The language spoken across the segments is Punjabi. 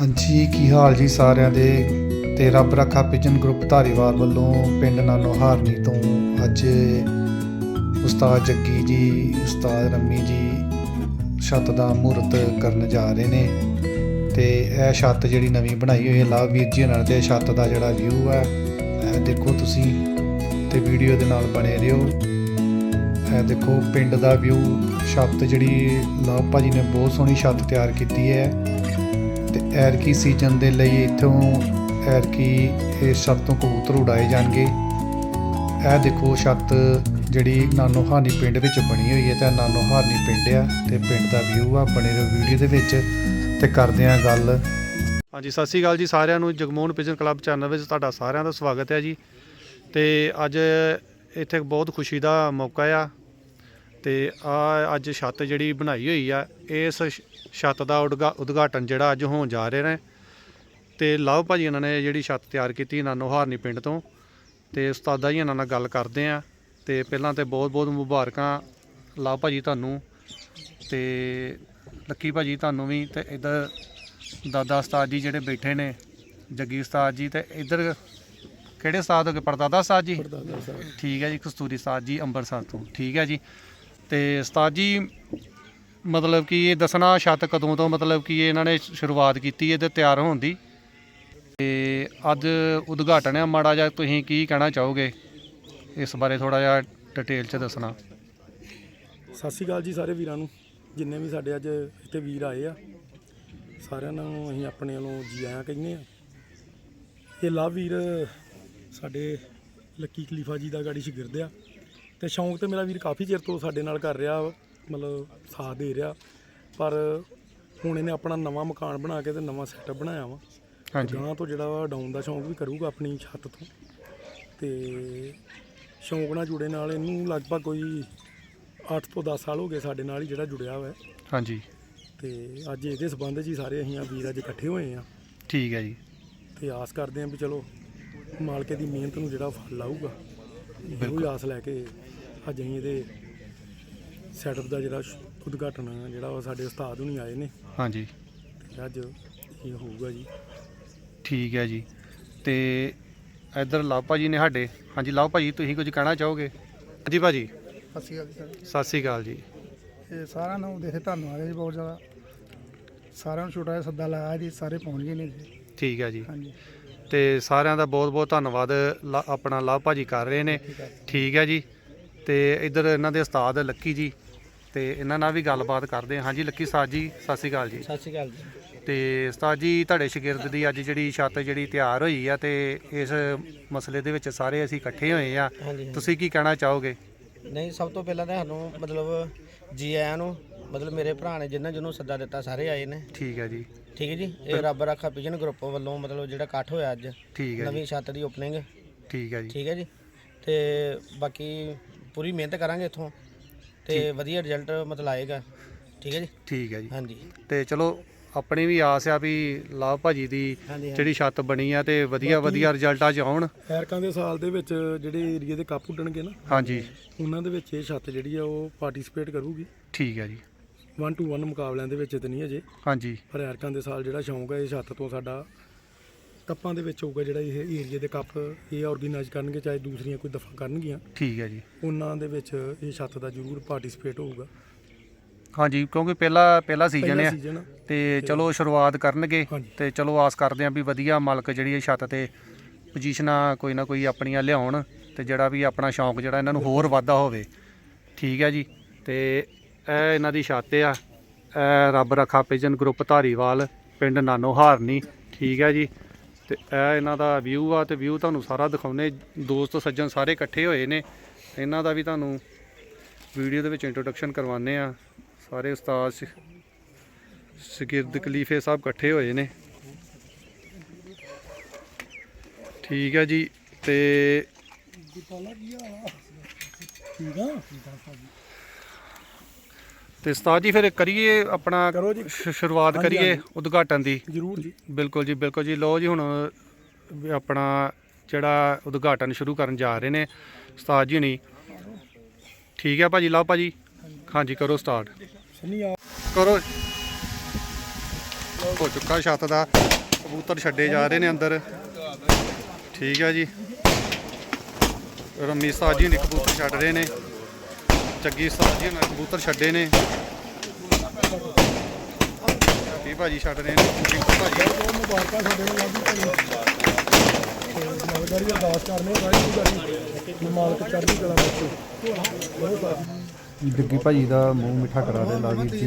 ਹਾਂਜੀ, ਕੀ ਹਾਲ ਜੀ ਸਾਰਿਆਂ ਦੇ? ਤੇ ਰੱਬ ਰੱਖਾ ਪਿਜਨ ਗਰੁੱਪ ਧਾਰੀਵਾਲ ਵੱਲੋਂ ਪਿੰਡ ਨਾਨੋ ਹਾਰਨੀ ਤੋਂ ਅੱਜ ਉਸਤਾਦ ਜੱਗੀ ਜੀ, ਉਸਤਾਦ ਰੰਮੀ ਜੀ ਛੱਤ ਦਾ ਮਹੂਰਤ ਕਰਨ ਜਾ ਰਹੇ ਨੇ। ਤੇ ਇਹ ਛੱਤ ਜਿਹੜੀ ਨਵੀਂ ਬਣਾਈ ਹੋਈ ਹੈ ਲਾਭ ਵੀਰ ਜੀ ਉਹਨਾਂ ਦੇ ਛੱਤ ਦਾ ਜਿਹੜਾ ਵਿਊ ਹੈ, ਇਹ ਦੇਖੋ ਤੁਸੀਂ ਤੇ ਵੀਡੀਓ ਦੇ ਨਾਲ ਬਣੇ ਰਹੋ। ਇਹ ਦੇਖੋ ਪਿੰਡ ਦਾ ਵਿਊ ਛੱਤ ਜਿਹੜੀ ਲਵ ਭਾਜੀ ਨੇ ਬਹੁਤ ਸੋਹਣੀ ਛੱਤ ਤਿਆਰ ਕੀਤੀ ਹੈ। ਤੇ ਐਰਕੀ ਸੀਜ਼ਨ ਦੇ ਲਈ ਇੱਥੋਂ ਐਰਕੀ ਇਹ ਛੱਤ ਤੋਂ ਕਬੂਤਰ ਉਡਾਏ ਜਾਣਗੇ। ਇਹ ਦੇਖੋ ਛੱਤ ਜਿਹੜੀ ਨਾਨੋਹਾਨੀ ਪਿੰਡ ਵਿੱਚ ਬਣੀ ਹੋਈ ਹੈ ਤਾਂ ਨਾਨੋਹਾਨੀ ਪਿੰਡ ਆ ਤੇ ਪਿੰਡ ਦਾ ਵਿਊ ਆ ਬਣੇ ਰਹੋ ਵੀਡੀਓ ਦੇ ਵਿੱਚ ਤੇ ਕਰਦੇ ਆ ਗੱਲ। ਹਾਂਜੀ, ਸਤਿ ਸ਼੍ਰੀ ਅਕਾਲ ਜੀ ਸਾਰਿਆਂ ਨੂੰ। ਜਗਮੋਹਨ ਪਿਜਨ ਕਲੱਬ ਚੈਨਲ ਵਿੱਚ ਤੁਹਾਡਾ ਸਾਰਿਆਂ ਦਾ ਸਵਾਗਤ ਹੈ ਜੀ। ਤੇ ਅੱਜ ਇੱਥੇ ਬਹੁਤ ਖੁਸ਼ੀ ਦਾ ਮੌਕਾ ਆ। ਤੇ ਆ ਅੱਜ ਛੱਤ ਜਿਹੜੀ ਬਣਾਈ ਹੋਈ ਆ ਇਸ ਛੱਤ ਦਾ ਉਦਘਾ- ਉਦਘਾਟਨ ਜਿਹੜਾ ਅੱਜ ਹੋਣ ਜਾ ਰਿਹਾ ਨੇ ਤੇ ਲਵ ਭਾਜੀ ਇਹਨਾਂ ਨੇ ਜਿਹੜੀ ਛੱਤ ਤਿਆਰ ਕੀਤੀ ਨਾਨੋ ਹਾਰਨੀ ਪਿੰਡ ਤੋਂ। ਤੇ ਉਸਤਾਦਾ ਜੀ ਇਹਨਾਂ ਨਾਲ ਗੱਲ ਕਰਦੇ ਆ ਤੇ ਪਹਿਲਾਂ ਤੇ ਬਹੁਤ ਬਹੁਤ ਮੁਬਾਰਕਾਂ। ਲਵ ਭਾਜੀ ਤੁਹਾਨੂੰ। ਤੇ ਲੱਕੀ ਭਾਜੀ ਤੁਹਾਨੂੰ ਵੀ ਤੇ ਇਧਰ ਦਾਦਾ ਉਸਤਾਦ ਜੀ ਜਿਹੜੇ ਬੈਠੇ ਨੇ ਜੱਗੀ ਉਸਤਾਦ ਜੀ ਤੇ ਇਧਰ ਕਿਹੜੇ ਉਸਤਾਦ ਹੋ ਗਏ? ਪਰਦਾਦਾ ਉਸਤਾਦ ਜੀ? ਠੀਕ ਹੈ ਜੀ ਕਸਤੂਰੀ ਉਸਤਾਦ ਜੀ ਅੰਮ੍ਰਿਤਸਰ ਤੋਂ। ਠੀਕ ਹੈ ਜੀ। ਤੇ ਉਸਤਾਦ ਜੀ, ਮਤਲਬ ਕਿ ਇਹ ਦੱਸਣਾ ਛੱਤ ਕਦੋਂ ਤੋਂ, ਮਤਲਬ ਕਿ ਇਹਨਾਂ ਨੇ ਸ਼ੁਰੂਆਤ ਕੀਤੀ ਹੈ ਤੇ ਤਿਆਰ ਹੋਣ ਦੀ। ਤੇ ਅੱਜ ਉਦਘਾਟਨ ਹੈ ਮਾੜਾ ਜਿਹਾ ਤੁਸੀਂ ਕੀ ਕਹਿਣਾ ਚਾਹੋਗੇ? ਇਸ ਬਾਰੇ ਥੋੜਾ ਜਿਹਾ ਡਿਟੇਲ ਚ ਦੱਸਣਾ। ਸਤਿ ਸ਼੍ਰੀ ਅਕਾਲ ਜੀ ਸਾਰੇ ਵੀਰਾਂ ਨੂੰ। ਜਿੰਨੇ ਵੀ ਸਾਡੇ ਅੱਜ ਇੱਥੇ ਵੀਰ ਆਏ ਆ, ਸਾਰਿਆਂ ਨੂੰ ਅਸੀਂ ਆਪਣੇ ਵੱਲੋਂ ਜੀ ਆਇਆਂ ਕਹਿੰਦੇ ਆ। ਇਹ ਲਵ ਵੀਰ ਸਾਡੇ ਲੱਕੀ ਖਲੀਫਾ ਜੀ ਦਾ ਗਾੜੀ ਸ਼ਗਿਰਦ ਆ। ਤੇ ਸ਼ੌਂਕ ਤੇ ਮੇਰਾ ਵੀਰ ਕਾਫੀ ਚਿਰ ਤੋਂ ਸਾਡੇ ਨਾਲ ਕਰ ਰਿਹਾ ਮਤਲਬ ਸਾਥ ਦੇ ਰਿਹਾ। ਪਰ ਹੁਣ ਇਹਨੇ ਆਪਣਾ ਨਵਾਂ ਮਕਾਨ ਬਣਾ ਕੇ ਤੇ ਨਵਾਂ ਸੈਟਅਪ ਬਣਾਇਆ ਵਾ। ਹਾਂਜੀ। ਗਾਂ ਤੋਂ ਜਿਹੜਾ ਵਾ ਡਾਊਨ ਦਾ ਸ਼ੌਂਕ ਵੀ ਕਰੂਗਾ ਆਪਣੀ ਛੱਤ ਤੋਂ। ਤੇ ਸ਼ੌਂਕ ਨਾਲ ਜੁੜੇ ਨਾਲ ਇਹਨੂੰ ਲਗਭਗ ਕੋਈ 8 ਤੋਂ 10 ਸਾਲ ਹੋ ਗਏ ਸਾਡੇ ਨਾਲ ਹੀ ਜਿਹੜਾ ਜੁੜਿਆ ਹੋਇਆ ਹੈ। ਹਾਂਜੀ। ਤੇ ਅੱਜ ਇਹਦੇ ਸਬੰਧ 'ਚ ਹੀ ਸਾਰੇ ਅਸੀਂ ਆ ਵੀਰ ਅੱਜ ਇਕੱਠੇ ਹੋਏ ਆ। ਠੀਕ ਹੈ ਜੀ। ਤੇ ਆਸ ਕਰਦੇ ਆ ਵੀ ਚਲੋ ਮਾਲਕੇ ਦੀ ਮਿਹਨਤ ਨੂੰ ਜਿਹੜਾ ਫਲ ਆਊਗਾ ਇਹੋ ਹੀ। ਆਸ ਲੈ ਕੇ ਅੱਜ ਅਸੀਂ ਇਹਦੇ ਸੈਟਅਪ ਦਾ ਜਿਹੜਾ ਉਦਘਾਟਨ ਆ, ਜਿਹੜਾ ਉਹ ਸਾਡੇ ਉਸਤਾਦ ਹੁਣੀ ਆਏ ਨੇ। ਹਾਂਜੀ। ਤੇ ਅੱਜ ਇਹ ਹੋਊਗਾ ਜੀ। ਠੀਕ ਹੈ ਜੀ। ਤੇ ਇੱਧਰ ਲਵ ਭਾਜੀ ਨੇ ਸਾਡੇ। ਹਾਂਜੀ ਲਵ ਭਾਜੀ ਤੁਸੀਂ ਕੁਝ ਕਹਿਣਾ ਚਾਹੋਗੇ? ਹਾਂਜੀ ਭਾਜੀ। ਸਤਿ ਸ਼੍ਰੀ ਅਕਾਲ ਜੀ ਸਰ ਸਤਿ ਸ੍ਰੀ ਅਕਾਲ ਜੀ। ਇਹ ਸਾਰਿਆਂ ਨੂੰ ਦੇਖੇ ਧੰਨਵਾਦ ਹੈ ਜੀ ਬਹੁਤ ਜ਼ਿਆਦਾ। ਸਾਰਿਆਂ ਨੂੰ ਛੋਟਾ ਜਿਹਾ ਸੱਦਾ ਲਾਇਆ ਜੀ ਸਾਰੇ ਪਹੁੰਚ ਗਏ ਨੇ ਜੀ। ਠੀਕ ਹੈ ਜੀ। ਹਾਂਜੀ। ਤੇ ਸਾਰਿਆਂ ਦਾ ਬਹੁਤ ਬਹੁਤ ਧੰਨਵਾਦ ਲ- ਆਪਣਾ ਲਵ ਭਾਜੀ ਕਰ ਰਹੇ ਨੇ। ਠੀਕ ਹੈ ਜੀ। ਤੇ ਇੱਧਰ ਇਹਨਾਂ ਦੇ ਉਸਤਾਦ ਲੱਕੀ ਜੀ ਤੇ ਇਹਨਾਂ ਨਾਲ ਵੀ ਗੱਲਬਾਤ ਕਰਦੇ ਹਾਂ। ਹਾਂਜੀ ਲੱਕੀ ਉਸਤਾਦ ਜੀ ਸਤਿ ਸ਼੍ਰੀ ਅਕਾਲ ਜੀ। ਸਤਿ ਸ਼੍ਰੀ ਅਕਾਲ ਜੀ। ਤੇ ਉਸਤਾਦ ਜੀ ਤੁਹਾਡੇ ਸ਼ਾਗਿਰਦ ਦੀ ਅੱਜ ਜਿਹੜੀ ਛੱਤ ਜਿਹੜੀ ਤਿਆਰ ਹੋਈ ਆ ਤੇ ਇਸ ਮਸਲੇ ਦੇ ਵਿੱਚ ਸਾਰੇ ਅਸੀਂ ਇਕੱਠੇ ਹੋਏ ਆ। ਹਾਂਜੀ ਤੁਸੀਂ ਕੀ ਕਹਿਣਾ ਚਾਹੋਗੇ? ਨਹੀਂ ਸਭ ਤੋਂ ਪਹਿਲਾਂ ਤਾਂ ਸਾਨੂੰ ਮਤਲਬ ਜੀ ਆਇਆਂ ਨੂੰ ਮਤਲਬ ਮੇਰੇ ਭਰਾ ਨੇ ਜਿੰਨਾਂ ਜਿਹਨੂੰ ਸੱਦਾ ਦਿੱਤਾ ਸਾਰੇ ਆਏ ਨੇ। ਠੀਕ ਹੈ ਜੀ। ਠੀਕ ਹੈ ਜੀ? ਇਹ ਰੱਬ ਰਾਖਾ ਪਿਜਨ ਗਰੁੱਪ ਵੱਲੋਂ ਮਤਲਬ ਜਿਹੜਾ ਇਕੱਠ ਹੋਇਆ ਅੱਜ। ਠੀਕ ਹੈ ਜੀ। ਨਵੀਂ ਛੱਤ ਦੀ ਓਪਨਿੰਗ ਠੀਕ ਹੈ ਜੀ। ਠੀਕ ਹੈ ਜੀ? ਤੇ ਬਾਕੀ ਪੂਰੀ ਮਿਹਨਤ ਕਰਾਂਗੇ ਇੱਥੋਂ ਤੇ ਵਧੀਆ ਰਿਜ਼ਲਟ ਮਤਲਬ ਆਏਗਾ। ਠੀਕ ਹੈ ਜੀ? ਠੀਕ ਹੈ ਜੀ। ਹਾਂਜੀ। ਤੇ ਚਲੋ ਆਪਣੀ ਵੀ ਆਸ ਆ ਵੀ ਲਾਭ ਭਾਜੀ ਦੀ ਹਾਂਜੀ ਜਿਹੜੀ ਛੱਤ ਬਣੀ ਆ ਤੇ ਵਧੀਆ ਵਧੀਆ ਰਿਜ਼ਲਟਾਂ ਚ ਆਉਣ। ਐਰਕਾਂ ਦੇ ਸਾਲ ਦੇ ਵਿੱਚ ਜਿਹੜੇ ਏਰੀਏ ਦੇ ਕੱਪ ਉੱਡਣਗੇ ਨਾ ਹਾਂਜੀ। ਉਹਨਾਂ ਦੇ ਵਿੱਚ ਇਹ ਛੱਤ ਜਿਹੜੀ ਆ ਉਹ ਪਾਰਟਿਸਿਪੇਟ ਕਰੂਗੀ। ਠੀਕ ਹੈ ਜੀ। 1 ਟੂ 1 ਮੁਕਾਬਲਿਆਂ ਦੇ ਵਿੱਚ ਤਾਂ ਨਹੀਂ ਅਜੇ। ਹਾਂਜੀ। ਪਰ ਐਰਕਾਂ ਦੇ ਸਾਲ ਜਿਹੜਾ ਸ਼ੌਂਕ ਹੈ ਇਹ ਛੱਤ ਤੋਂ ਸਾਡਾ ਕੱਪਾਂ ਦੇ ਵਿੱਚ ਹੋਊਗਾ ਜਿਹੜਾ ਇਹ ਏਰੀਏ ਦੇ ਕੱਪ ਇਹ ਆਰਗੇਨਾਈਜ਼ ਕਰਨਗੇ ਚਾਹੇ ਦੂਸਰੀਆਂ ਕੋਈ ਦਫਾ ਕਰਨਗੀਆਂ। ਠੀਕ ਹੈ ਜੀ। ਉਹਨਾਂ ਦੇ ਵਿੱਚ ਇਹ ਛੱਤ ਦਾ ਜ਼ਰੂਰ ਪਾਰਟਿਸਿਪੇਟ ਹੋਊਗਾ। ਹਾਂਜੀ ਕਿਉਂਕਿ ਪਹਿਲਾ ਪਹਿਲਾ ਸੀਜ਼ਨ ਪਹਿਲਾ ਆ। ਸੀਜ਼ਨ ਤੇ ਚਲੋ ਸ਼ੁਰੂਆਤ ਕਰਨਗੇ। ਹਾਂਜੀ। ਤੇ ਚਲੋ ਆਸ ਕਰਦੇ ਆਂ ਵੀ ਵਧੀਆ ਮਾਲਕ ਜਿਹੜੀ ਇਹ ਛੱਤ ਤੇ ਪੋਜੀਸ਼ਨਾਂ ਕੋਈ ਨਾ ਕੋਈ ਆਪਣੀਆਂ ਲਿਆਉਣ ਤੇ ਜਿਹੜਾ ਵੀ ਆਪਣਾ ਸ਼ੌਂਕ ਜਿਹੜਾ ਇਹਨਾਂ ਨੂੰ ਹੋਰ ਵਾਧਾ ਹੋਵੇ। ਠੀਕ ਹੈ ਜੀ। ਤੇ ਇਹ ਇਹਨਾਂ ਦੀ ਛੱਤ ਆ। ਇਹ ਰੱਬ ਰੱਖਾ ਪਿਜਨ ਗਰੁੱਪ ਧਾਰੀਵਾਲ ਪਿੰਡ ਨਾਨੋ ਹਾਰਨੀ। ਠੀਕ ਹੈ ਜੀ। ਤੇ ਇਹ ਇਹਨਾਂ ਦਾ ਵਿਊ ਆ ਤੇ ਵਿਊ ਤੁਹਾਨੂੰ ਸਾਰਾ ਦਿਖਾਉਨੇ ਦੋਸਤ, ਸੱਜਣ ਸਾਰੇ ਇਕੱਠੇ ਹੋਏ ਨੇ। ਇਹਨਾਂ ਦਾ ਵੀ ਤੁਹਾਨੂੰ ਵੀਡੀਓ ਦੇ ਵਿੱਚ ਇੰਟਰੋਡਕਸ਼ਨ ਕਰਵਾਉਂਦੇ ਆ ਸਾਰੇ ਉਸਤਾਦ ਸ਼ਗਿਰਦ ਸ਼ਾਗਿਰਦ ਖਲੀਫੇ ਸਾਹਿਬ ਇਕੱਠੇ ਹੋਏ ਨੇ। ਠੀਕ ਹੈ ਜੀ ਤੇ ਤੇ ਉਸਤਾਦ ਜੀ ਫਿਰ ਕਰੀਏ ਆਪਣਾ ਕਰੋ ਜੀ। ਸ਼- ਸ਼ੁਰੂਆਤ ਹਾਂਜੀ, ਕਰੀਏ ਹਾਂਜੀ। ਉਦਘਾਟਨ ਦੀ। ਜ਼ਰੂਰ ਜੀ। ਬਿਲਕੁਲ ਜੀ ਬਿਲਕੁਲ ਜੀ। ਲੋ ਜੀ ਹੁਣ ਵੀ ਆਪਣਾ ਜਿਹੜਾ ਉਦਘਾਟਨ ਸ਼ੁਰੂ ਕਰਨ ਜਾ ਰਹੇ ਨੇ ਉਸਤਾਦ ਜੀ ਨਹੀਂ ਠੀਕ ਹੈ ਭਾਜੀ? ਲਓ ਭਾਜੀ। ਹਾਂਜੀ ਕਰੋ ਸਟਾਰਟ ਸਨੀ ਆ। ਕਰੋ। ਹੋ ਚੁੱਕਾ ਛੱਤ ਦਾ ਕਬੂਤਰ ਛੱਡੇ ਜਾ ਰਹੇ ਨੇ ਅੰਦਰ। ਠੀਕ ਹੈ ਜੀ। ਰਮੀ ਸਾਹਿਬ ਜੀ ਨੇ ਕਬੂਤਰ ਛੱਡ ਰਹੇ ਨੇ। ਜੱਗੀ ਸਾਹਿਬ ਜੀ ਨੇ ਕਬੂਤਰ ਛੱਡੇ ਨੇ। ਵੀ ਭਾਜੀ ਛੱਡ ਰਹੇ ਨੇ। ਭਾਜੀ ਮੁਬਾਰਕਾਂ ਸਾਡੇ ਨੂੰ ਲੱਭ ਭਾਈ ਮਾਲਕਾਰੀ ਅਰਦਾਸ ਕਰਨੇ ਵਾਹਿਗੁਰੂ ਜੀ ਮਾਲਕ ਚੜ੍ਹਦੀ ਕਲਾ ਬਖਸ਼ੇ ਬਹੁਤ ਸਾਰੀ। ਜੱਗੀ ਭਾਜੀ ਦਾ ਮੂੰਹ ਮਿੱਠਾ ਕਰਾ ਦੇ ਲਾਵੀਰ ਜੀ।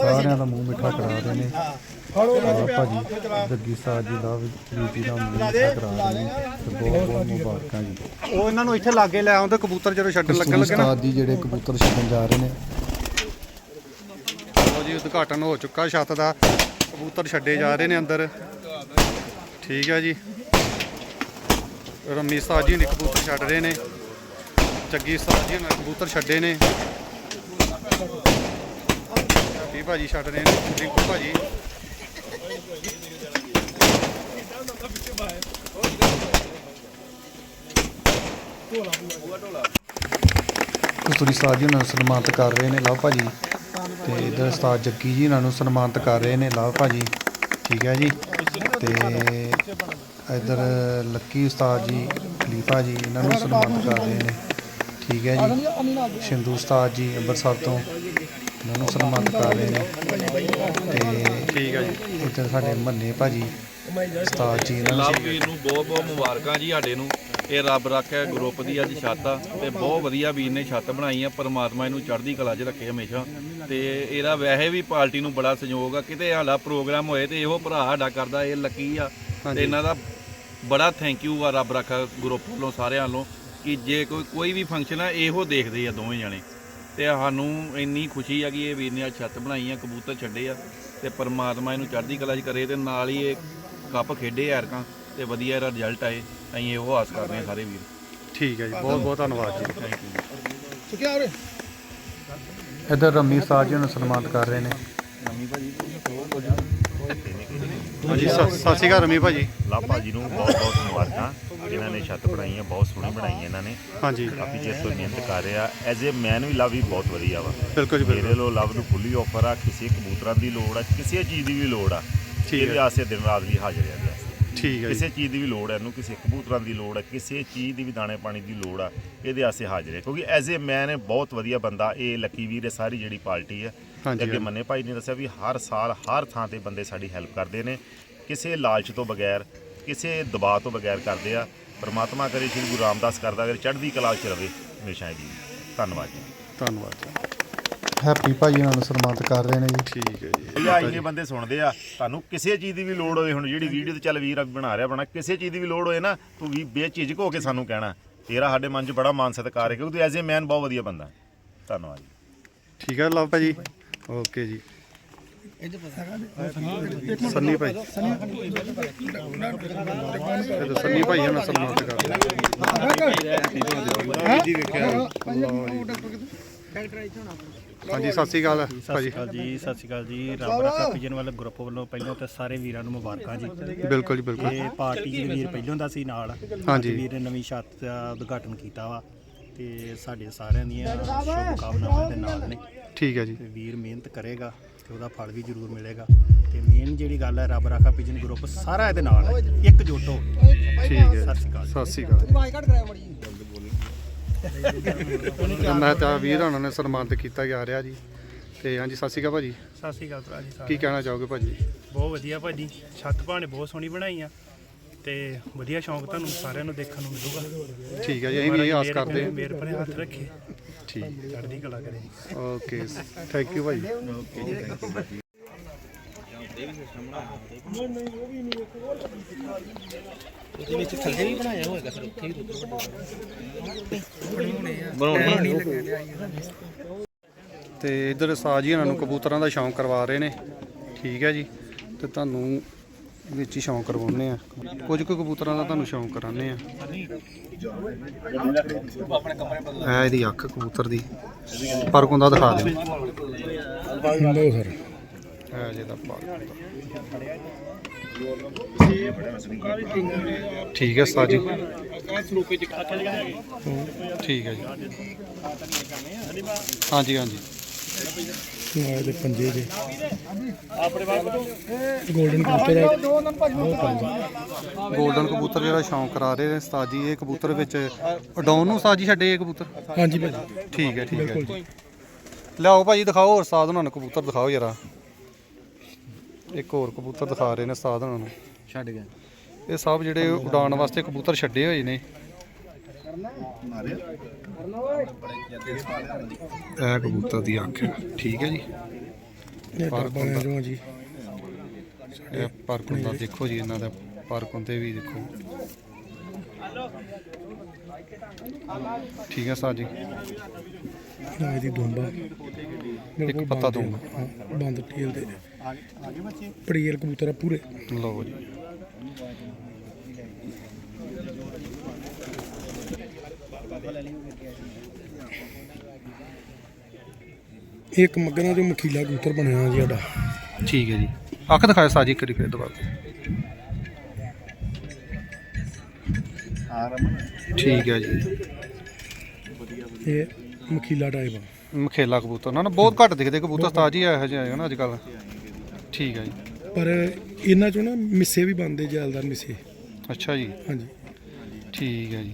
ਸਾਰਿਆਂ ਦਾ ਮੂੰਹ ਮਿੱਠਾ ਕਰਾ ਰਹੇ ਨੇ। ਭਾਜੀ ਜੱਗੀ ਸਾਹਿਬ ਜੀ ਦਾ ਵੀਰ ਜੀ ਦਾ ਮੂੰਹ ਮਿੱਠਾ ਕਰਾ ਰਹੇ ਨੇ। ਤੇ ਬਹੁਤ ਬਹੁਤ ਮੁਬਾਰਕਾਂ ਜੀ। ਉਹ ਇਹਨਾਂ ਨੂੰ ਇੱਥੇ ਲਾਗੇ ਲੈ ਆਉਂਦੇ ਕਬੂਤਰ ਜਦੋਂ ਛੱਡਣ ਲੱਗਣ ਲੱਗੇ ਨਾ ਜੀ ਜਿਹੜੇ ਕਬੂਤਰ ਛੱਡਣ ਜਾ ਰਹੇ ਨੇ। ਲੋ ਜੀ ਉਦਘਾਟਨ ਹੋ ਚੁੱਕਾ ਛੱਤ ਦਾ ਕਬੂਤਰ ਛੱਡੇ ਜਾ ਰਹੇ ਨੇ ਅੰਦਰ। ਠੀਕ ਹੈ ਜੀ। ਰਮੀ ਸਾਹਿਬ ਜੀ ਨੇ ਕਬੂਤਰ ਛੱਡ ਰਹੇ ਨੇ। ਜੱਗੀ ਸਾਹਿਬ ਜੀ ਨੇ ਕਬੂਤਰ ਛੱਡੇ ਨੇ। ਵੀ ਭਾਜੀ ਛੱਡ ਰਹੇ ਨੇ। ਰਿੰਕੂ ਭਾਜੀ। ਕਸਤੂਰੀ ਸਾਹਿਬ ਜੀ ਉਹਨਾਂ ਨੂੰ ਸਨਮਾਨਿਤ ਕਰ ਰਹੇ ਨੇ ਲਵ ਭਾਜੀ। ਤੇ ਇਧਰ ਉਸਤਾਦ ਜੱਗੀ ਜੀ ਇਹਨਾਂ ਨੂੰ ਸਨਮਾਨਿਤ ਕਰ ਰਹੇ ਨੇ ਲਵ ਭਾਜੀ। ਠੀਕ ਹੈ ਜੀ। ਤੇ ਇਧਰ ਲੱਕੀ ਉਸਤਾਦ ਜੀ ਖਲੀਫਾ ਜੀ ਇਹਨਾਂ ਨੂੰ ਸਨਮਾਨਿਤ ਕਰ ਰਹੇ ਨੇ। ਠੀਕ ਹੈ ਜੀ। ਸਿੰਧੂ ਉਸਤਾਦ ਜੀ ਅੰਮ੍ਰਿਤਸਰ ਤੋਂ ਇਹਨਾਂ ਨੂੰ ਸਨਮਾਨਿਤ ਕਰ ਰਹੇ ਨੇ। ਤੇ ਠੀਕ ਹੈ ਜੀ। ਇੱਧਰ ਸਾਡੇ ਮੰਨੇ ਭਾਜੀ ਉਸਤਾਦ ਜੀ ਇਹਨਾਂ ਨੂੰ ਲਵ ਵੀਰ ਨੂੰ ਬਹੁਤ ਬਹੁਤ ਮੁਬਾਰਕਾਂ ਜੀ ਸਾਡੇ ਨੂੰ। ਇਹ ਰੱਬ ਰੱਖਿਆ ਗਰੁੱਪ ਦੀ ਅੱਜ ਛੱਤ ਆ ਤੇ ਬਹੁਤ ਵਧੀਆ ਵੀਰ ਨੇ ਛੱਤ ਬਣਾਈ ਆ ਪਰਮਾਤਮਾ ਇਹਨੂੰ ਚੜ੍ਹਦੀ ਕਲਾ 'ਚ ਰੱਖੇ ਹਮੇਸ਼ਾ। ਤੇ ਇਹਦਾ ਵੈਸੇ ਵੀ ਪਾਰਟੀ ਨੂੰ ਬੜਾ ਸਹਿਯੋਗ ਆ ਕਿਤੇ ਹਾਲਾ ਪ੍ਰੋਗਰਾਮ ਹੋਏ ਤੇ ਇਹੋ ਭਰਾ ਸਾਡਾ ਕਰਦਾ ਇਹ ਲੱਕੀ ਆ। ਤੇ ਇਹਨਾਂ ਦਾ ਬੜਾ ਥੈਂਕ ਯੂ ਆ ਰੱਬ ਰੱਖਾ ਗਰੁੱਪ ਵੱਲੋਂ ਸਾਰਿਆਂ ਵੱਲੋਂ ਕਿ ਜੇ ਕੋਈ ਕੋਈ ਵੀ ਫੰਕਸ਼ਨ ਆ ਇਹੋ ਦੇਖਦੇ ਆ ਦੋਵੇਂ ਜਣੇ। ਤੇ ਸਾਨੂੰ ਇੰਨੀ ਖੁਸ਼ੀ ਆ ਕਿ ਇਹ ਵੀਰ ਨੇ ਅੱਜ ਛੱਤ ਬਣਾਈ ਆ ਕਬੂਤਰ ਛੱਡੇ ਆ ਤੇ ਪਰਮਾਤਮਾ ਇਹਨੂੰ ਚੜ੍ਹਦੀ ਕਲਾ 'ਚ ਕਰੇ ਤੇ ਨਾਲ ਹੀ ਇਹ ਕੱਪ ਖੇਡੇ ਐਰਕਾਂ ਤੇ ਵਧੀਆ ਇਹਦਾ ਰਿਜ਼ਲਟ ਆਏ ਅਸੀਂ ਇਹੋ ਆਸ ਕਰਦੇ ਹਾਂ ਸਾਰੇ ਵੀਰ। ਠੀਕ ਹੈ ਜੀ ਬਹੁਤ ਬਹੁਤ ਧੰਨਵਾਦ ਜੀ। ਥੈਂਕ ਯੂ ਸੁਖਿਆ ਉਰੇ ਇਧਰ ਰਮੀ ਸਾਹਿਬ ਜੀ ਨੂੰ ਸਨਮਾਨਿਤ ਕਰ ਰਹੇ ਨੇ। ਹਾਂਜੀ ਸਤਿ ਸਤਿ ਸ਼੍ਰੀ ਅਕਾਲ ਰਮੀ ਭਾਜੀ। ਲਾ ਭਾਜੀ ਨੂੰ ਬਹੁਤ ਬਹੁਤ ਮੁਬਾਰਕਾਂ ਜਿਨ੍ਹਾਂ ਨੇ ਛੱਤ ਬਣਾਈ ਹੈ ਬਹੁਤ ਸੋਹਣੀ ਬਣਾਈ ਹੈ ਇਹਨਾਂ ਨੇ। ਹਾਂਜੀ। ਕਾਫੀ ਚਿਰ ਤੋਂ ਮਿਹਨਤ ਕਰ ਰਿਹਾ। ਐਜ਼ ਏ ਮੈਨ ਵੀ ਲਵ ਵੀ ਬਹੁਤ ਵਧੀਆ ਵਾ। ਬਿਲਕੁਲ ਜੀ ਮੇਰੇ ਬਿਲਕੁਲ ਲੋ ਲਵ ਨੂੰ ਫੁੱਲੀ ਆਫਰ ਆ ਕਿਸੇ ਕਬੂਤਰਾਂ ਦੀ ਲੋੜ ਆ ਕਿਸੇ ਚੀਜ਼ ਦੀ ਵੀ ਲੋੜ ਆ। ਠੀਕ ਇਹਦੇ ਹੈ। ਆਸੇ ਦਿਨ ਰਾਤ ਵੀ ਹਾਜ਼ਰ ਹੈ ਇਹਦੇ ਵਾਸਤੇ ਠੀਕ ਹੈ ਜੀ। ਕਿਸੇ ਚੀਜ਼ ਦੀ ਵੀ ਲੋੜ ਹੈ ਇਹਨੂੰ ਕਿਸੇ ਕਬੂਤਰਾਂ ਦੀ ਲੋੜ ਹੈ ਕਿਸੇ ਚੀਜ਼ ਦੀ ਵੀ ਦਾਣੇ ਪਾਣੀ ਦੀ ਲੋੜ ਆ ਇਹਦੇ ਆਸੇ ਹਾਜ਼ਰ ਹੈ। ਕਿਉਂਕਿ ਐਜ਼ ਏ ਮੈਨ ਬਹੁਤ ਵਧੀਆ ਬੰਦਾ ਇਹ ਲੱਕੀ ਵੀਰ ਹੈ ਸਾਰੀ ਜਿਹੜੀ ਪਾਰਟੀ ਹੈ ਹਾਂਜੀ, ਤੇ ਅੱਗੇ ਹਾਂਜੀ। ਮੰਨੇ ਭਾਈ ਨੇ ਦੱਸਿਆ ਵੀ ਹਰ ਸਾਲ ਹਰ ਥਾਂ ਤੇ ਬੰਦੇ ਸਾਡੀ ਹੈਲਪ ਕਰਦੇ ਨੇ। ਕਿਸੇ ਲਾਲਚ ਤੋਂ ਬਗੈਰ ਕਿਸੇ ਦਬਾਅ ਤੋਂ ਬਗੈਰ ਕਰਦੇ ਆ। ਪ੍ਰਮਾਤਮਾ ਕਰੇ ਸ਼੍ਰੀ ਗੁਰੂ ਰਾਮਦਾਸ ਕਰਦਾ ਅਗਰ ਚੜ੍ਹਦੀ ਕਲਾ 'ਚ ਰਵੇ ਹਮੇਸ਼ਾ ਜੀ ਧੰਨਵਾਦ ਜੀ। ਧੰਨਵਾਦ ਜੀ। ਹੈਪੀ ਭਾਜੀ ਉਹਨਾਂ ਨੂੰ ਸਨਮਾਨਿਤ ਕਰ ਰਹੇ ਨੇ ਜੀ। ਠੀਕ ਹੈ ਜੀ। ਇਹ ਇੰਨੇ ਬੰਦੇ ਸੁਣਦੇ ਆ ਤੁਹਾਨੂੰ ਕਿਸੇ ਚੀਜ਼ ਦੀ ਵੀ ਲੋੜ ਹੋਵੇ ਹੁਣ ਜਿਹੜੀ ਵੀਡੀਓ ਤੇ ਚੱਲ ਵੀਰ ਬਣਾ ਰਿਹਾ ਬਣਾ ਕਿਸੇ ਚੀਜ਼ ਦੀ ਵੀ ਲੋੜ ਹੋਏ ਨਾ ਤੂੰ ਵੀ ਬੇਝਿਜਕ ਹੋ ਕੇ ਸਾਨੂੰ ਕਹਿਣਾ। ਤੇਰਾ ਸਾਡੇ ਮਨ 'ਚ ਬੜਾ ਮਾਨ ਸਤਿਕਾਰ ਹੈ ਕਿਉਂਕਿ ਤੂੰ ਐਜ਼ ਏ ਮੈਨ ਬਹੁਤ ਵਧੀਆ ਬੰਦਾ। ਧੰਨਵਾਦ ਜੀ। ਠੀਕ ਹੈ ਲਵ ਭਾਜੀ। ਓਕੇ ਜੀ। ਸੰਨੀ ਭਾਈ। ਇਹ ਤਾਂ ਸੰਨੀ ਭਾਈ ਉਹਨਾਂ ਸਨਮਾਨਿਤ ਕਰ ਰਹੇ ਨੇ। ਜੀ ਵੇਖਿਆ ਲਓ ਜੀ। ਹਾਂਜੀ ਸਤਿ ਸ਼੍ਰੀ ਅਕਾਲ ਭਾਜੀ ਸਤਿ ਸ਼੍ਰੀ ਅਕਾਲ ਜੀ ਸਤਿ ਸ਼੍ਰੀ ਅਕਾਲ ਜੀ। ਰੱਬ ਰੱਖਾ ਪਿਜਨ ਵਾਲੇ ਗਰੁੱਪ ਵੱਲੋਂ ਪਹਿਲਾਂ ਤੇ ਸਾਰੇ ਵੀਰਾਂ ਨੂੰ ਮੁਬਾਰਕਾਂ ਜੀ। ਬਿਲਕੁਲ ਜੀ ਬਿਲਕੁਲ। ਇਹ ਪਾਰਟੀ ਦੇ ਵੀਰ ਪਹਿਲਾਂ ਦਾ ਸੀ ਨਾਲ ਹਾਂਜੀ। ਵੀਰ ਨੇ ਨਵੀਂ ਛੱਤ ਦਾ ਉਦਘਾਟਨ ਕੀਤਾ ਵਾ ਤੇ ਸਾਡੇ ਸਾਰਿਆਂ ਦੀਆਂ ਸ਼ੁਭ ਕਾਮਨਾਵਾਂ ਦੇ ਨਾਲ ਨੇ। ਠੀਕ ਹੈ ਜੀ। ਤੇ ਵੀਰ ਮਿਹਨਤ ਕਰੇਗਾ ਤੇ ਉਹਦਾ ਫਲ ਵੀ ਜ਼ਰੂਰ ਮਿਲੇਗਾ। ਤੇ ਮੇਨ ਜਿਹੜੀ ਗੱਲ ਹੈ ਰੱਬ ਰੱਖਾ ਪਿਜਨ ਗਰੁੱਪ ਸਾਰਾ ਇਹਦੇ ਨਾਲ ਹੈ। ਇੱਕ ਜੁੱਟ। ਹੋ ਕੇ। ਠੀਕ ਹੈ ਸਤਿ ਸ਼੍ਰੀ ਅਕਾਲ ਸਤਿ ਸ਼੍ਰੀ ਅਕਾਲ। ਤੇ ਮੈਂ ਤਾਂ ਵੀਰ ਉਹਨਾਂ ਨੇ ਸਨਮਾਨਿਤ ਕੀਤਾ ਜਾ ਰਿਹਾ ਜੀ। ਤੇ ਹਾਂਜੀ ਸਤਿ ਸ਼੍ਰੀ ਅਕਾਲ ਭਾਜੀ। ਸਤਿ ਸ਼੍ਰੀ ਅਕਾਲ ਭਰਾ ਜੀ ਕੀ ਸਾਰੇ ਕਹਿਣਾ ਚਾਹੋਗੇ ਭਾਜੀ? ਬਹੁਤ ਵਧੀਆ ਭਾਜੀ। ਛੱਤ ਭਾਣੇ ਬਹੁਤ ਸੋਹਣੀ ਬਣਾਈ ਆ। ਤੇ ਵਧੀਆ ਸ਼ੌਂਕ ਤੁਹਾਨੂੰ ਸਾਰਿਆਂ ਨੂੰ ਦੇਖਣ ਨੂੰ ਮਿਲੂਗਾ। ਠੀਕ ਹੈ ਜੀ ਅਸੀਂ ਵੀ ਇਹ ਆਸ ਕਰਦੇ ਹਾਂ। ਮੇਰ ਭਰੇ ਹੱਥ ਰੱਖੇ। ਠੀਕ। ਚੜ੍ਹਦੀ ਕਲਾ ਕਰੇ। ਓਕੇ ਥੈਂਕ ਯੂ ਭਾਜੀ। ਉਹਦੇ ਵਿੱਚ ਥੱਲੇ ਵੀ ਬਣਾਇਆ ਹੋਏਗਾ ਫਿਰ ਉੱਥੇ ਵੀ ਤੇ ਇਧਰ ਸਾਜ ਇਹਨਾਂ ਨੂੰ ਕਬੂਤਰਾਂ ਦਾ ਸ਼ੌਂਕ ਕਰਵਾ ਰਹੇ ਨੇ। ਠੀਕ ਹੈ ਜੀ। ਤੇ ਤੁਹਾਨੂੰ ਵਿੱਚ ਹੀ ਸ਼ੌਂਕ ਕਰਵਾਉਣੇ ਆ। ਕੁਝ ਕੁ ਕਬੂਤਰਾਂ ਦਾ ਤੁਹਾਨੂੰ ਸ਼ੌਂਕ ਕਰਾਣੇ ਆ। ਇਹ ਇਹਦੀ ਅੱਖ ਕਬੂਤਰ ਦੀ। ਪਰ ਕੁੰਦਾ ਦਿਖਾ ਦੇ ਲਓ ਸਰ। ਠੀਕ ਹੈ ਸਾਜ ਜੀ। ਠੀਕ ਹੈ ਜੀ। ਹਾਂਜੀ ਹਾਂਜੀ। ਆਏ ਦੇ ਪੰਜੇ ਦੇ ਗੋਲਡਨ ਕਬੂਤਰ ਹੈ। ਗੋਲਡਨ ਕਬੂਤਰ ਜਿਹੜਾ ਸ਼ੌਂਕ ਕਰਾ ਰਹੇ ਨੇ ਉਸਤਾਦ ਜੀ ਇਹ ਕਬੂਤਰ ਵਿੱਚ ਉਡਾਉਣ ਨੂੰ ਜੀ ਛੱਡੇ ਇਹ ਕਬੂਤਰ? ਹਾਂਜੀ ਭਾਜੀ। ਠੀਕ ਹੈ ਠੀਕ ਹੈ। ਲਿਆਓ ਭਾਜੀ ਦਿਖਾਓ ਹੋਰ ਉਸਤਾਦ ਉਹਨਾਂ ਨੂੰ ਕਬੂਤਰ ਦਿਖਾਓ ਜਰਾ। ਇੱਕ ਹੋਰ ਕਬੂਤਰ ਦਿਖਾ ਰਹੇ ਨੇ ਉਸਤਾਦ ਉਹਨਾਂ ਨੂੰ। ਛੱਡ ਗਿਆ। ਇਹ ਸਭ ਜਿਹੜੇ ਉਡਾਣ ਵਾਸਤੇ ਕਬੂਤਰ ਛੱਡੇ ਹੋਏ ਨੇ। ਇਹ ਕਬੂਤਰ ਦੀ ਅੱਖ ਹੈ। ਠੀਕ ਹੈ ਜੀ? ਇਹ ਡਰਬਾਂ ਜੋ ਜੀ ਇਹ ਪਾਰਕੁੰ ਦਾ ਦੇਖੋ ਜੀ ਇਹਨਾਂ ਦਾ ਪਾਰਕੁੰ ਤੇ ਵੀ ਦੇਖੋ। ਠੀਕ ਹੈ ਸਾਜ ਜੀ। ਨਾ ਇਹਦੀ ਦੁੰਬਾ ਇੱਕ ਪੱਤਾ ਦੁੰਬਾ। ਬੰਦ ਟੇਲ ਦੇ। ਪੜੀਲ ਕਬੂਤਰ ਆ ਪੂਰੇ। ਲਓ ਜੀ। ਇੱਕ ਮੱਗਰਾਂ ਜੋ ਮਖੀਲਾ ਕਬੂਤਰ ਬਣਿਆ ਜੀ ਸਾਡਾ। ਠੀਕ ਹੈ ਜੀ। ਅੱਖ ਦਿਖਾਓ ਸਾਜੀ ਕਰੀ ਫਿਰ ਦੁਬਾਰਾ। ਠੀਕ ਹੈ ਜੀ। ਇਹ ਮਖੀਲਾ ਟਾਈਪ ਆ। ਮਖੇਲਾ ਕਬੂਤਰ ਨਾ ਨਾ ਬਹੁਤ ਘੱਟ ਦਿਖਦੇ ਕਬੂਤਰ ਤਾਜ ਹੀ ਇਹੋ ਜਿਹੇ ਆਏ ਨਾ ਅੱਜ ਕੱਲ ਠੀਕ ਹੈ ਜੀ। ਪਰ ਇਹਨਾਂ ਚੋਂ ਨਾ ਮਿੱਸੇ ਵੀ ਬਣਦੇ ਜੈਲਦਾਰ ਮਿੱਸੇ। ਅੱਛਾ ਜੀ। ਹਾਂਜੀ। ਠੀਕ ਹੈ ਜੀ।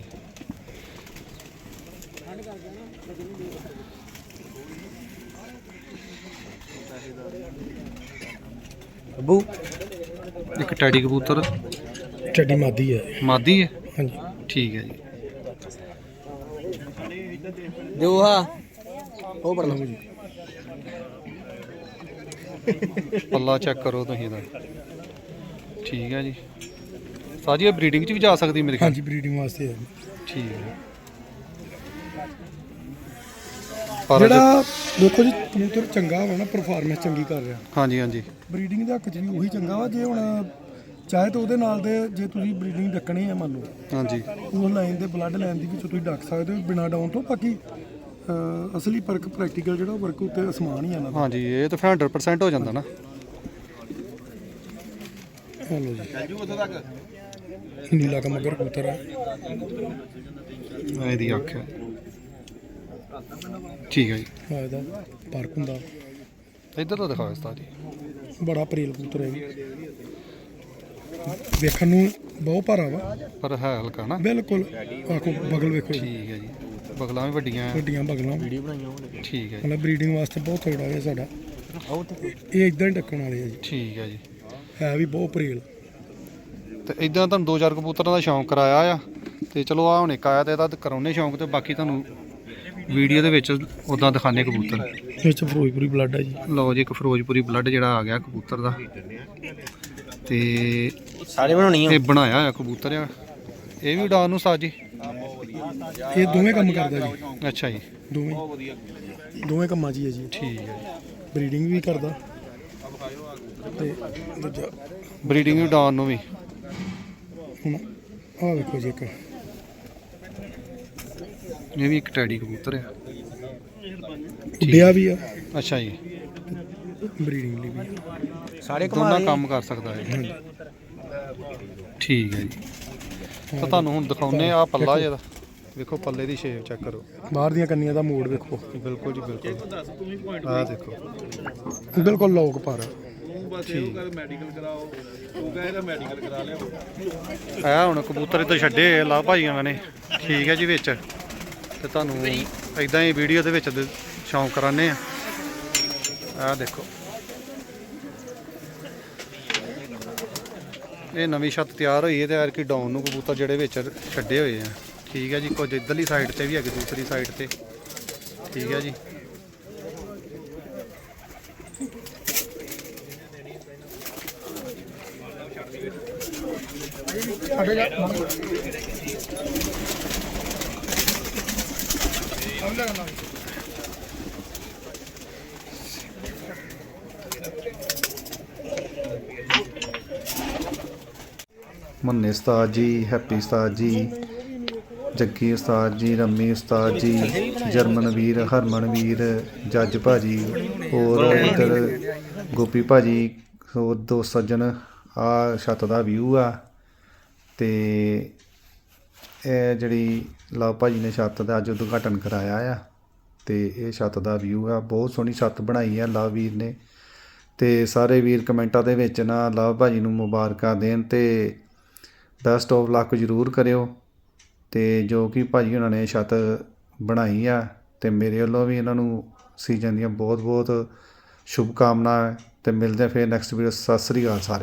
ਅੱਬੂ ਇੱਕ ਟੈਡੀ ਕਬੂਤਰ। ਚੱਡੀ ਮਾਦੀ ਹੈ। ਮਾਦੀ ਹੈ? ਹਾਂਜੀ। ਠੀਕ ਹੈ ਜੀ। ਦਿਓ ਹਾਂ ਉਹ ਪੜ ਲਓ। ਜੀ ਪੱਲਾ ਚੈੱਕ ਕਰੋ ਤੁਸੀਂ ਇਹਦਾ ਠੀਕ ਹੈ ਜੀ। ਸਾਜੀ ਇਹ ਬਰੀਡਿੰਗ ਚ ਵੀ ਜਾ ਸਕਦੀ ਮੇਰੇ ਖਿਆਲ। ਹਾਂਜੀ ਬਰੀਡਿੰਗ ਵਾਸਤੇ ਹੈ। ਠੀਕ ਹੈ। ਪਰ ਜਿਹੜਾ ਦੇਖੋ ਜੀ ਕਬੂਤਰ ਚੰਗਾ ਨਾ ਪਰਫਾਰਮੈਂਸ ਚੰਗੀ ਕਰ ਰਿਹਾ। ਹਾਂਜੀ ਹਾਂਜੀ। ਬਰੀਡਿੰਗ ਦਾ ਵੀ ਉਹੀ ਚੰਗਾ ਵਾ ਜੇ ਹੁਣ ਚਾਹੇ ਤਾਂ ਉਹਦੇ ਨਾਲ ਦੇ ਜੇ ਤੁਸੀਂ ਬਰੀਡਿੰਗ ਡੱਕਣੀ ਹੈ ਮੰਨ ਲਓ ਹਾਂਜੀ। ਉਹ ਲਾਈਨ ਦੇ ਬਲੱਡ ਲਾਈਨ ਦੀ ਵਿੱਚ ਤੁਸੀਂ ਡੱਕ ਸਕਦੇ ਹੋ ਬਿਨਾ ਡਾਊਨ ਤੋਂ। ਬਾਕੀ ਅਹ, ਅਸਲੀ ਪਰਕ ਪ੍ਰੈਕਟੀਕਲ ਜਿਹੜਾ ਵਰਕ ਉੱਤੇ ਅਸਮਾਨ ਹੀ ਆ ਨਾ। ਹਾਂਜੀ ਇਹ ਤਾਂ ਫਿਰ 100% ਹੋ ਜਾਂਦਾ ਨਾ। ਹਲੋ ਜੀ। ਨੀਲਾ ਕਮਗਰ ਕਬੂਤਰ ਹੈ ਇਹਦੀ ਅੱਖ। ਹੈ ਠੀਕ ਹੈ ਜੀ। ਆ ਇਹਦਾ ਪਰਕ ਹੁੰਦਾ। ਇੱਧਰ ਤੋਂ ਦਿਖਾਓ ਉਸਤਾਦ ਜੀ ਬੜਾ ਪਰੇਲ ਕਬੂਤਰ ਹੈ ਜੀ। ਵੇਖਣ ਨੂੰ ਬਹੁਤ ਭਾਰਾ ਵਾ। ਪਰ ਹੈ ਹਲਕਾ ਨਾ। ਬਿਲਕੁਲ। ਆਖੋ ਬਗਲ ਵੇਖੋ ਜੀ। ਠੀਕ ਹੈ ਜੀ। ਬਗਲਾਂ ਵੀ ਵੱਡੀਆਂ। ਹੈ। ਵੱਡੀਆਂ ਬਗਲਾਂ। ਠੀਕ ਹੈ ਜੀ। ਮਤਲਬ ਬਰੀਡਿੰਗ ਵਾਸਤੇ ਬਹੁਤ ਤਗੜਾ ਹੈ ਸਾਡਾ। ਇਹ ਇਦਾਂ ਹੀ ਡੱਕਣ ਵਾਲੇ ਆ ਜੀ। ਠੀਕ ਹੈ ਜੀ। ਹੈ ਵੀ ਬਹੁਤ ਪਰੇਲ। ਤੇ ਇਦਾਂ ਤੁਹਾਨੂੰ ਦੋ ਚਾਰ ਕਬੂਤਰਾਂ ਦਾ ਸ਼ੌਂਕ ਕਰਾਇਆ ਆ। ਤੇ ਚਲੋ ਆ ਹੁਣ ਇੱਕ ਆਇਆ ਤੇ ਇਹਦਾ ਤੇ ਕਰਾਉਨੇ ਸ਼ੌਂਕ ਤੇ ਬਾਕੀ ਤੁਹਾਨੂੰ ਵੀਡੀਓ ਦੇ ਵਿੱਚ ਉਦਾਂ ਦਿਖਾਣੇ ਕਬੂਤਰ। ਇਹ ਚ ਫਿਰੋਜ਼ਪੁਰੀ ਬਲੱਡ ਹੈ ਜੀ। ਲਓ ਜੀ ਇੱਕ ਫਿਰੋਜ਼ਪੁਰੀ ਬਲੱਡ ਜਿਹੜਾ ਆ ਗਿਆ ਕਬੂਤਰ ਦਾ। ਤੇ ਸਾਰੇ ਬਣਾਉਣੀ ਆ। ਇਹ ਬਣਾਇਆ ਹੋਇਆ ਕਬੂਤਰ ਆ। ਇਹ ਵੀ ਉਡਾਨ ਨੂੰ ਸਾਜੀ? ਇਹ ਦੋਵੇਂ ਕੰਮ ਕਰਦਾ ਜੀ। ਅੱਛਾ ਜੀ। ਦੋਵੇਂ। ਦੋਵੇਂ ਕੰਮਾਂ 'ਚ ਹੀ ਹੈ ਜੀ। ਠੀਕ ਹੈ ਬਰੀਡਿੰਗ ਵੀ ਕਰਦਾ। ਤੇ ਦੂਜਾ ਬਰੀਡਿੰਗ ਵੀ ਉਡਾਨ ਨੂੰ ਵੀ। ਹੁਣ ਆਹ ਵੇਖੋ ਜੀ ਇੱਕ। ਇਹ ਵੀ ਇੱਕ ਟੈਡੀ ਕਬੂਤਰ ਆ। ਉੱਡਿਆ ਵੀ ਆ। ਅੱਛਾ ਜੀ। ਬਰੀਡਿੰਗ ਲਈ ਵੀ ਆ। ਸਾਰੇ ਦੋਨਾਂ ਕੰਮ ਕਰ ਸਕਦਾ ਹੈ ਠੀਕ ਹੈ ਜੀ। ਤਾਂ ਤੁਹਾਨੂੰ ਹੁਣ ਦਿਖਾਉਨੇ ਆ ਪੱਲਾ ਜਿਹਦਾ ਵੇਖੋ ਪੱਲੇ ਦੀ ਸ਼ੇਪ ਚੈੱਕ ਕਰੋ। ਬਾਹਰ ਦੀਆਂ ਕੰਨੀਆਂ ਦਾ ਮੋੜ ਵੇਖੋ। ਬਿਲਕੁਲ ਜੀ ਬਿਲਕੁਲ। ਆਹ ਦੇਖੋ। ਬਿਲਕੁਲ ਲੋਕ ਪਰ। ਆ ਹੁਣ ਕਬੂਤਰ ਇੱਥੇ ਛੱਡੇ ਹੋਏ ਆ ਲਾ ਭਾਈਆਂ ਨੇ ਠੀਕ ਹੈ ਜੀ ਵਿੱਚ। ਤੇ ਤੁਹਾਨੂੰ ਇਦਾਂ ਹੀ ਵੀਡੀਓ ਦੇ ਵਿੱਚ ਦ- ਸ਼ੌਂਕ ਕਰਾਨੇ ਆ। ਆ ਦੇਖੋ। ਇਹ ਨਵੀਂ ਛੱਤ ਤਿਆਰ ਹੋਈ ਹੈ ਤੇ ਯਾਰ ਕਿ ਡਾਊਨ ਨੂੰ ਕਬੂਤਰ ਜਿਹੜੇ ਵਿੱਚ ਛੱਡੇ ਹੋਏ ਆ। ਠੀਕ ਹੈ ਜੀ, ਕੁਝ ਇੱਧਰਲੀ ਸਾਈਡ ਤੇ ਵੀ ਹੈਗੇ, ਦੂਸਰੀ ਸਾਈਡ ਤੇ। ਠੀਕ ਹੈ ਜੀ। ਮੰਨੇ ਉਸਤਾਦ ਜੀ, ਹੈਪੀ ਉਸਤਾਦ ਜੀ, ਜੱਗੀ ਉਸਤਾਦ ਜੀ, ਰੰਮੀ ਉਸਤਾਦ ਜੀ, ਜਰਮਨ ਵੀਰ, ਹਰਮਨ ਵੀਰ, ਜੱਜ ਭਾਜੀ ਹੋਰ ਇੱਧਰ ਗੋਪੀ ਭਾਜੀ, ਹੋਰ ਦੋ ਸੱਜਣ, ਆ ਛੱਤ ਦਾ ਵਿਊ ਆ ਤੇ ਇਹ ਜਿਹੜੀ ਲਵ ਭਾਜੀ ਨੇ ਛੱਤ ਦਾ ਅੱਜ ਉਦਘਾਟਨ ਕਰਾਇਆ ਆ ਤੇ ਇਹ ਛੱਤ ਦਾ ਵਿਊ ਆ, ਬਹੁਤ ਸੋਹਣੀ ਛੱਤ ਬਣਾਈ ਆ ਲਵ ਵੀਰ ਨੇ ਤੇ ਸਾਰੇ ਵੀਰ ਕਮੈਂਟਾਂ ਦੇ ਵਿੱਚ ਨਾ ਲਵ ਭਾਜੀ ਨੂੰ ਮੁਬਾਰਕਾਂ ਦੇਣ ਤੇ ਦਾ ਆਫ ਲੱਕ ਜ਼ਰੂਰ ਕਰਿਓ ਅਤੇ ਜੋ ਕਿ ਭਾਅ ਜੀ ਉਹਨਾਂ ਨੇ ਛੱਤ ਬਣਾਈ ਆ ਅਤੇ ਮੇਰੇ ਵੱਲੋਂ ਵੀ ਇਹਨਾਂ ਨੂੰ ਸੀਜ਼ਨ ਦੀਆਂ ਬਹੁਤ ਬਹੁਤ ਸ਼ੁਭਕਾਮਨਾ ਕਾਮਨਾਵਾਂ ਤੇ ਮਿਲਦੇ ਆ ਫਿਰ ਨੈਕਸਟ ਵੀਡੀਓ ਸਤਿ ਸ੍ਰੀ ਅਕਾਲ ਸਾਰੇ